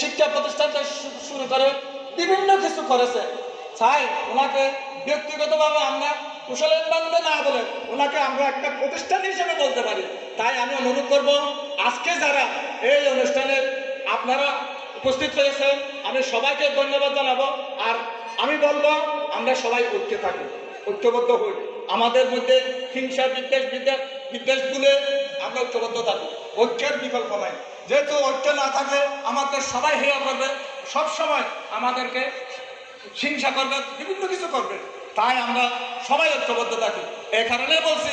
শিক্ষা প্রতিষ্ঠান থেকে শুরু করে, বিভিন্ন কিছু করেছে। চাই ওনাকে ব্যক্তিগতভাবে আমরা কুশলের বান্ধবে না বলে ওনাকে আমরা একটা প্রতিষ্ঠান হিসেবে বলতে পারি। তাই আমি অনুরোধ করব, আজকে যারা এই অনুষ্ঠানে আপনারা উপস্থিত হয়েছেন আমি সবাইকে ধন্যবাদ জানাব। আর আমি বলব, আমরা সবাই ঐক্যে থাকি ঐক্যবদ্ধ হই। আমাদের মধ্যে হিংসা বিদ্বেষ বিদ্বেষ বিদ্বেষ ভুলে আমরা ঐক্যবদ্ধ থাকি ঐক্যের বিকল্প নাই। যেহেতু ঐক্য না থাকলে আমাদের সবাই হেয়া করবে, সব সময় আমাদেরকে হিংসা করবে, বিভিন্ন কিছু করবে। তাই আমরা সবাই ঐক্যবদ্ধ থাকি। এই কারণে বলছি,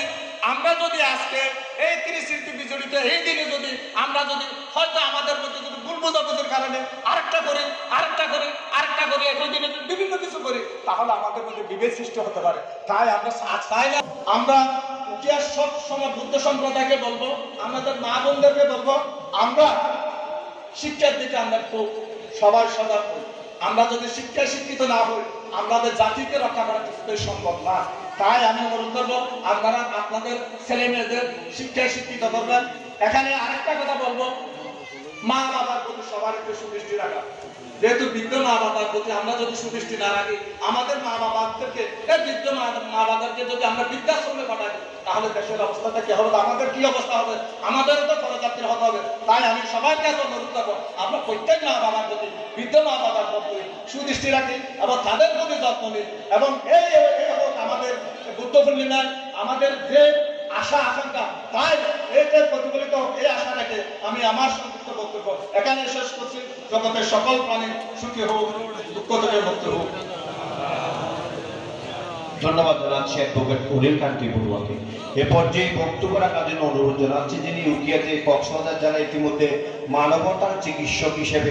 আমরা যদি আজকে এই শিল্পী বিজড়িত, এই দিনে যদি আমরা যদি হয়তো আমাদের মধ্যে যদি ভুল বোঝাবুঝির কারণে আরেকটা করি আরেকটা করি আরেকটা করি, একই দিনে বিভিন্ন কিছু করি, তাহলে আমাদের মধ্যে বিভেদ সৃষ্টি হতে পারে। তাই আমরা চাই না, আমরা ইতিহাস সব সময় বুদ্ধ সম্প্রদায়কে বলব, আমাদের মা বোনদেরকে বলব আমরা শিক্ষার দিকে আমরা খুব সবার সজাগ হই আমরা যদি শিক্ষায় শিক্ষিত না হই, আমাদের জাতিকে রক্ষা করা কিছুতেই সম্ভব না। তাই আমি অনুরোধ করব, আপনারা আপনাদের ছেলে মেয়েদের শিক্ষায় শিক্ষিত করবেন। এখানে আরেকটা কথা বলব, মা বাবার প্রতি সবার একটু সুদৃষ্টি রাখা। যেহেতু বৃদ্ধ মা বাবার প্রতি আমরা যদি সুদৃষ্টি না রাখি, আমাদের মা বাবাদেরকে বৃদ্ধ মা মা বাবাদেরকে যদি আমরা বৃদ্ধাশ্রমে পাঠাই, তাহলে দেশের অবস্থাটা কি হবে? আমাদের কি অবস্থা হবে? আমাদেরও তো হতে হবে। তাই আমি সবার কাছে অনুরোধ করব, আমরা প্রত্যেক মা বাবার প্রতি, বৃদ্ধ মা বাবার প্রতি সুদৃষ্টি রাখি এবং তাদের প্রতি যত্ন নিই। এবং এই আমাদের বুদ্ধ পূর্ণিমায় আমাদের যে আশা, আকাঙ্ক্ষা, তাই এতে প্রতিফলিত এই আশা রেখে আমি আমার সংক্ষিপ্ত বক্তব্য এখানে শেষ করছি। জগতের সকল প্রাণী সুখী হোক, দুঃখ থেকে মুক্ত হোক। ধন্যবাদ জানাচ্ছি অ্যাডভোকেট অনিল কান্তি বড়ুয়াকে। এ পর্যায়ে বক্তব্য রাখার জন্য অনুরোধ জানাচ্ছি যিনি উকিয়াতে কক্সবাজার যারা ইতিমধ্যে মানবতার চিকিৎসক হিসেবে